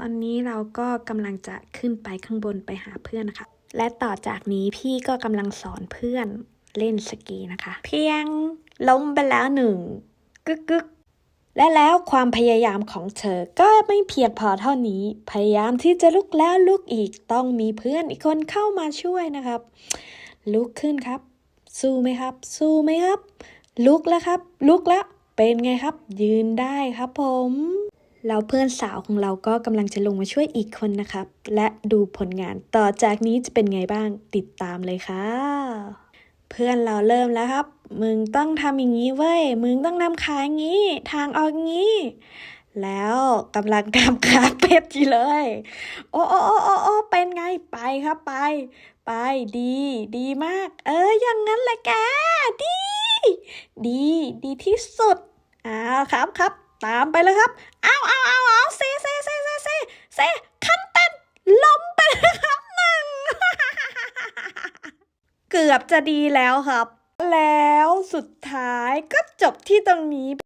ตอนนี้เราก็กำลังจะขึ้นไปข้างบนไปหาเพื่อนนะคะ และต่อจากนี้พี่ก็กำลังสอนเพื่อนเล่นสกีนะคะ เพียงล้มไปแล้วหนึ่งกึกกึกและแล้วความพยายามของเธอก็ไม่เพียงพอเท่านี้ พยายามที่จะลุกแล้วลุกอีกต้องมีเพื่อนอีกคนเข้ามาช่วยนะครับ ลุกขึ้นครับ สู้ไหมครับ สู้ไหมครับ ลุกแล้วครับ ลุกแล้วเป็นไงครับ ยืนได้ครับผม แล้วเพื่อนสาวของเราก็กำลังจะลงมาช่วยอีกคนนะครับ และดูผลงานต่อจากนี้จะเป็นไงบ้างติดตามเลยค่ะ เพื่อนเราเริ่มแล้วครับ มึงต้องทำอย่างนี้เว้ย มึงต้องนำขาอย่างนี้ ทางออกงี้ แล้วกำลังทำขาเป็ดอยู่เลย โอ้โอ้โอ้โอ้โอ้เป็นไงไปครับไป ไปดี ดีมาก เอออย่างนั้นแหละแกดี ดี ดีที่สุดอ่าครับครับ ตามไปเลยครับ เอาเอาเอาเอาเซเซเซเซเซเซคันเต้นล้มไปแล้วครับหนึ่งเกือบจะดีแล้วครับ แล้วสุดท้ายก็จบที่ตรงนี้